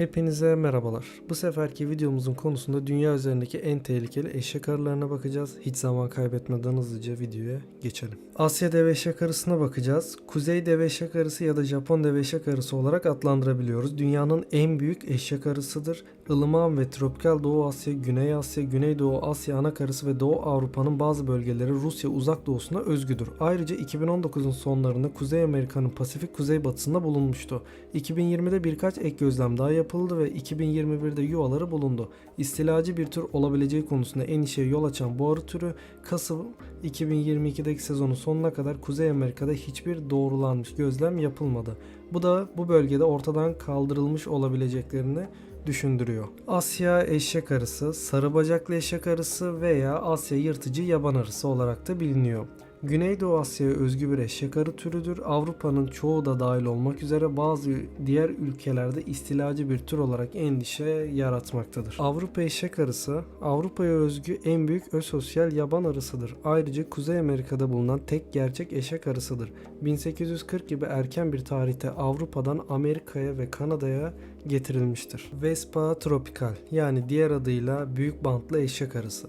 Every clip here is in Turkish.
Hepinize merhabalar. Bu seferki videomuzun konusunda dünya üzerindeki en tehlikeli eşek arılarına bakacağız. Hiç zaman kaybetmeden hızlıca videoya geçelim. Asya deve eşek arısına bakacağız. Kuzey deve eşek arısı ya da Japon deve eşek arısı olarak adlandırabiliyoruz. Dünyanın en büyük eşek arısıdır. Ilıman ve tropikal Doğu Asya, Güney Asya, Güneydoğu Asya ana karısı ve Doğu Avrupa'nın bazı bölgeleri Rusya uzak doğusuna özgüdür. Ayrıca 2019'un sonlarında Kuzey Amerika'nın Pasifik kuzeybatısında bulunmuştu. 2020'de birkaç ek gözlem daha yapıldı ve 2021'de yuvaları bulundu. İstilacı bir tür olabileceği konusunda endişeye yol açan bu arı türü Kasım 2022'deki sezonun sonuna kadar Kuzey Amerika'da hiçbir doğrulanmış gözlem yapılmadı. Bu da bu bölgede ortadan kaldırılmış olabileceklerini düşündürüyor. Asya eşek arısı, sarı bacaklı eşek arısı veya Asya yırtıcı yaban arısı olarak da biliniyor. Güneydoğu Asya'ya özgü bir eşek türüdür. Avrupa'nın çoğu da dahil olmak üzere bazı diğer ülkelerde istilacı bir tür olarak endişe yaratmaktadır. Avrupa eşek Avrupa'ya özgü en büyük ösosyal yaban arısıdır. Ayrıca Kuzey Amerika'da bulunan tek gerçek eşek arısıdır. 1840 gibi erken bir tarihte Avrupa'dan Amerika'ya ve Kanada'ya getirilmiştir. Vespa tropical yani diğer adıyla büyük bantlı eşek arısı.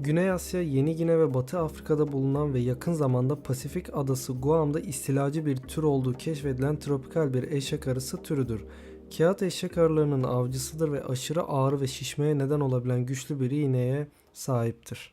Güney Asya, Yeni Gine ve Batı Afrika'da bulunan ve yakın zamanda Pasifik adası Guam'da istilacı bir tür olduğu keşfedilen tropikal bir eşek arısı türüdür. Kağıt eşek arılarının avcısıdır ve aşırı ağrı ve şişmeye neden olabilen güçlü bir iğneye sahiptir.